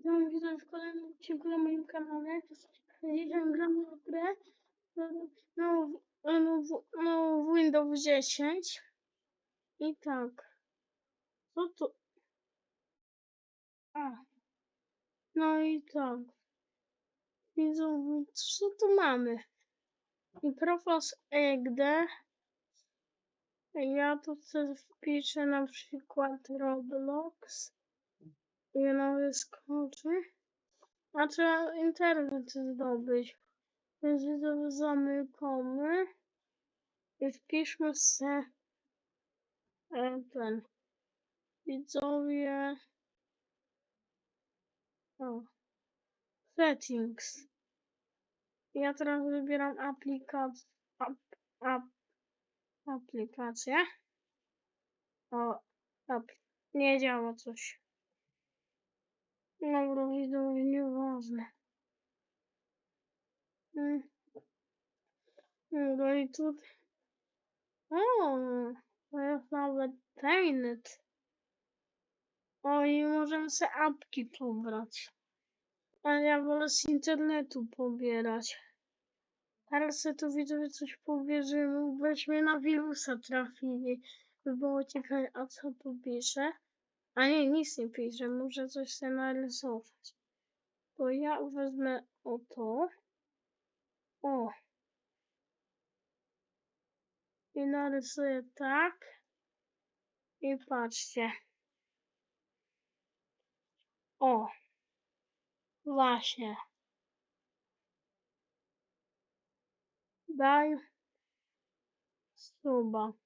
Witam widzę w kolejnym odcinku na moim kanale. Dzisiaj gramy w grę no, no, no, w Windows 10. I tak. Co tu? A. No i tak. Widzą, co tu mamy? Mikrofos EGD. Ja tu wpiszę na przykład Roblox. I ona wyskoczy. A trzeba internet zdobyć. Więc widzowie zamykamy. I wpiszmy se e, ten. Widzowie. O. Settings. Ja teraz wybieram aplikację. Ap, ap, aplikację. O, ap, nie działa coś. Dobra, widzowie, nieważne. Mm. No i tu... O, to jest nawet Tainet. O, i możemy sobie apki pobrać. Ale ja wolę z internetu pobierać. Teraz sobie tu widzowie coś pobierzemy. Weźmy na wirusa trafili. By było ciekawe, a co tu pisze? A nie, nic nie pisze. Muszę coś sobie narysować. To ja wezmę o to. O. I narysuję tak. I patrzcie. O. Właśnie. Daj suba.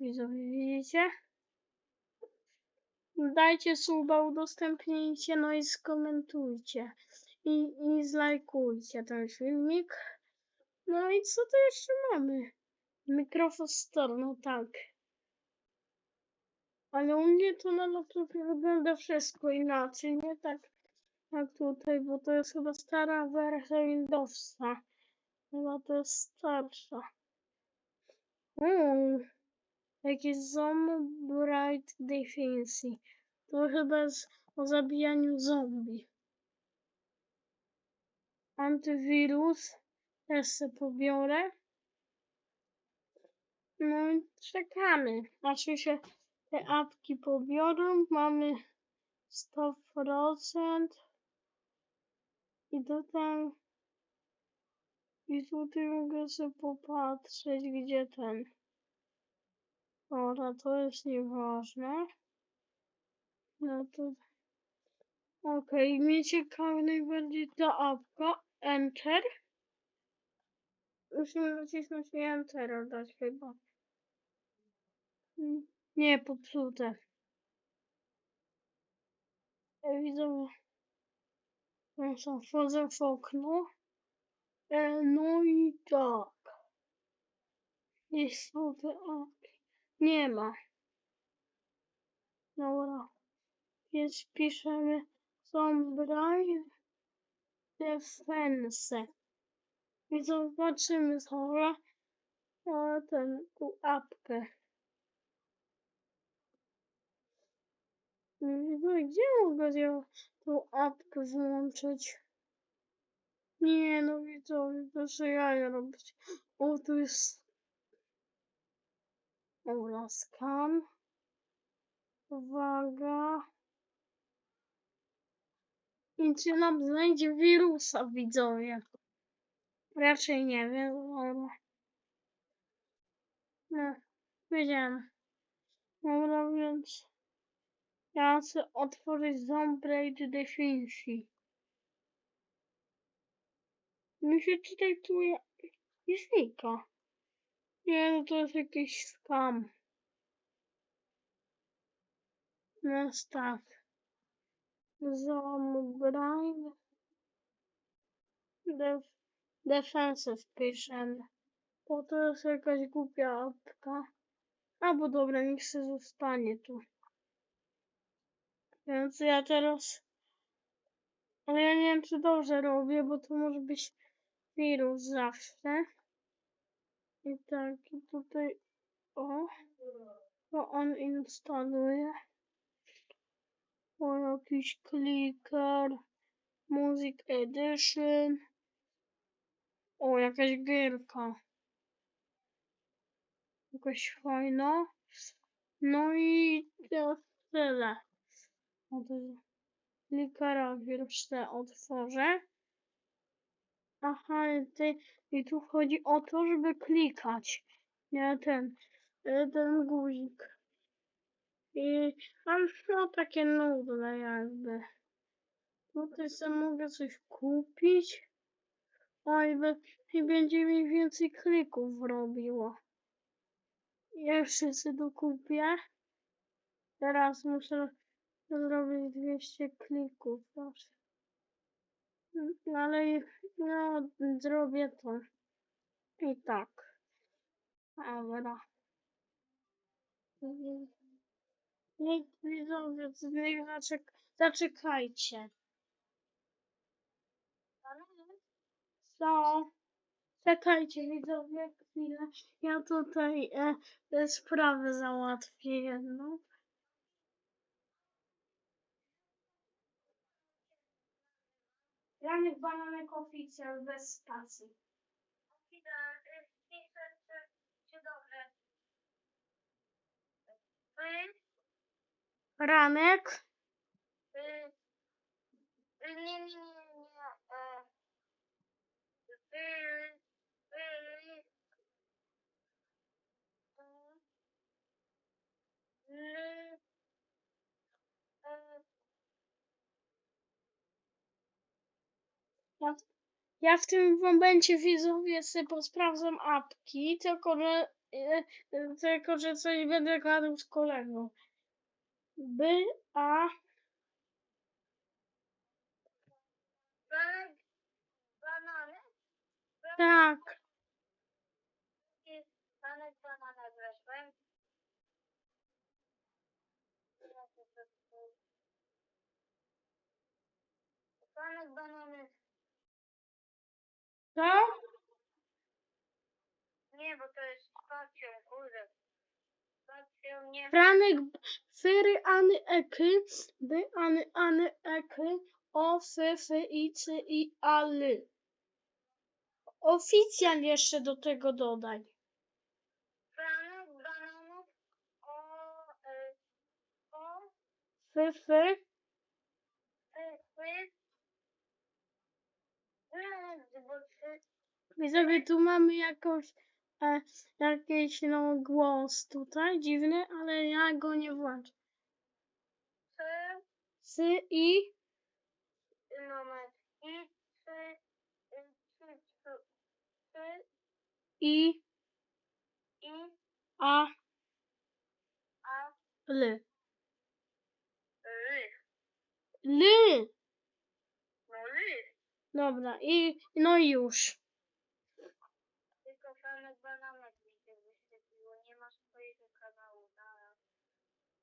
Widzowie, widzicie? Dajcie suba, udostępnijcie, no i skomentujcie. I, I zlajkujcie ten filmik. No i co tu jeszcze mamy? Mikrofon Store, no tak. Ale u mnie to na laptopie wygląda wszystko inaczej, nie tak jak tutaj, bo to jest chyba stara wersja Windowsa. Chyba to jest starsza. Mm. Jakiś Zombie Bright Defense. To chyba jest o zabijaniu zombie. Antywirus. Też se pobiorę. No i czekamy. Aż się te apki pobiorą. Mamy 100%. I tutaj... I tutaj mogę sobie popatrzeć, gdzie ten... Dobra, to jest nieważne. No to... Okej, okay. mnie ciekawi najbardziej ta apka. Enter. Musimy nacisnąć i Enter dać chyba. Nie, popsute. E, widzę... Są wchodzę w okno. E, no i tak. Jest te apki. Nie ma. Dobra. Więc piszemy Zombie Defense. I zobaczymy sobie o, ten, tu apkę. No gdzie mogę tą apkę włączyć? Nie, no widzowie, proszę ja robić. O, tu jest Skan. Uwaga. I czy nam znajdzie wirusa, widzowie? Raczej nie wiem, ale... No, wiedziałem. Dobra, więc... Ja chcę otworzyć Zombie Defensi. Mi się tutaj tu nie znika. Nie, no to jest jakiś skam. No tak. Zombie Def Defensive piszemy. Bo to jest jakaś głupia apka. Albo dobra, niech się zostanie tu. Więc ja teraz... Ale ja nie wiem, czy dobrze robię, bo to może być wirus zawsze. I tak, tutaj, o, to on instaluje. O, jakiś clicker. Music Edition. O, jakaś gierka. Jakaś fajna. No i to tyle. O, to Clickera jeszcze otworzę. Aha, ty, i tu chodzi o to, żeby klikać. Nie ten, y, ten guzik. I mam no takie nudne jakby. Tutaj sobie mogę coś kupić. O, i, i będzie mi więcej klików robiło. Jeszcze sobie dokupię. Teraz muszę zrobić 200 klików. Proszę. No, ale no, zrobię to. I tak. Dobra. Niech widzowie, niech zaczek zaczekajcie. Co? Czekajcie widzowie chwilę. Ja tutaj e, e, sprawę załatwię jedną. Janek Bananek Oficjal bez stacji. Ranek? Nie, nie, nie, nie. e, y, y, y, y, e, Ja, ja w tym momencie widzowie sobie posprawdzam apki, tylko że, e, tylko że coś będę gadał z kolegą. B, A, Banan, banany, tak. banan, banana weszłem. Banan, banany. Co? Nie, bo to jest spacją, kurde. Spacją, nie. Franek, Fyry, Any, Eky, By, Any, Any, Eky, O, Fy, Fy, I, C, I, A, L. Oficjal jeszcze do tego dodaj. Banan, bananów, o, e, o, Fy, Fy, e, y, y, bo ty, Widzowie, tu mamy jakąś, e, jakiś no, głos tutaj dziwny, ale ja go nie włączę. Sy, I, numer, i, ty, y, I, i, A, a, L. ry. L! Dobra, i no i już. Tylko Franek Bananek mi się wyświetliło. Nie ma swojego kanału. Na...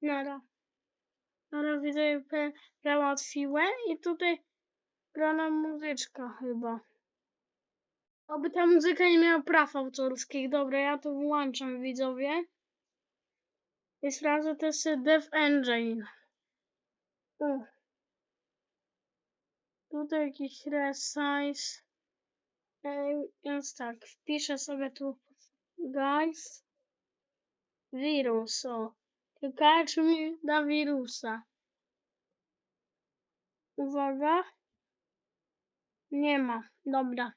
Nara. Nara widzę, że załatwiłem i tutaj grana muzyczka chyba. Oby ta muzyka nie miała praw autorskich. Dobra, ja to włączam widzowie. I sprawdzę też Dev Engine. U. Tutaj jakiś resize. Ej, Więc tak, wpiszę sobie tu guys. Wirus, o. Czy mi da wirusa. Uwaga. Nie ma. Dobra.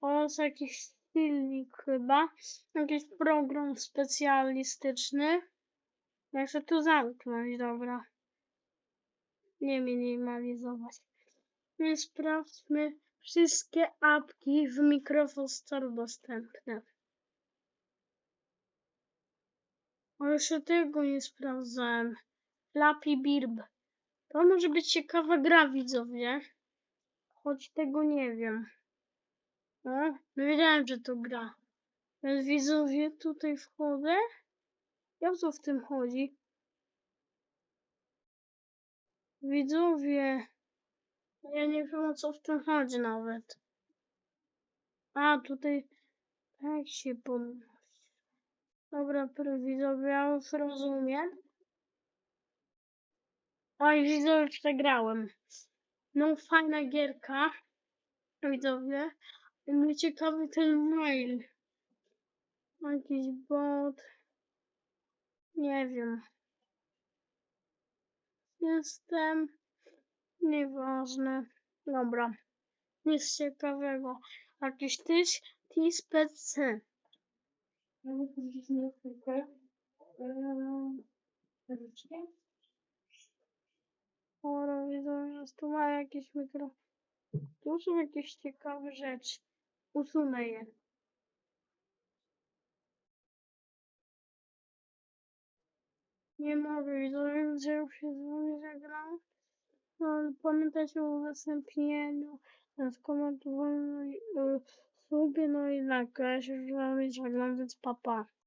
O, jest jakiś silnik chyba. Jakiś program specjalistyczny. Ja chcę tu zamknąć, dobra. Nie minimalizować. Sprawdźmy wszystkie apki w Microsoft Store dostępne. O, jeszcze tego nie sprawdzałem. Flappy Bird. To może być ciekawa gra, widzowie. Choć tego nie wiem. No, wiedziałem, że to gra. Więc widzowie, tutaj wchodzę. Jak co w tym chodzi? Widzowie. Ja nie wiem o co w tym chodzi nawet. A, tutaj tak się podnosi. Dobra, widzowie, ja już rozumiem. Oj, widzę, że przegrałem. No, fajna gierka. Widzowie. Mnie ciekawy ten mail. Jakiś bot. Nie wiem. Jestem. Nieważne. Dobra. Nic ciekawego. Jakiś tyś, tis, PC. No, widzisz mnie chwilkę. Eee, ręcznie? Oro, widzę, że tu ma jakieś mikro. Tu są jakieś ciekawe rzeczy. Usunę je. Nie mogę, widzę, że już się z wami żegnam. No, ale pamiętajcie o udostępnieniu, oraz komentowaniu, y, subie, no i tak, ja się już z wami żegnam, więc papa. Pa.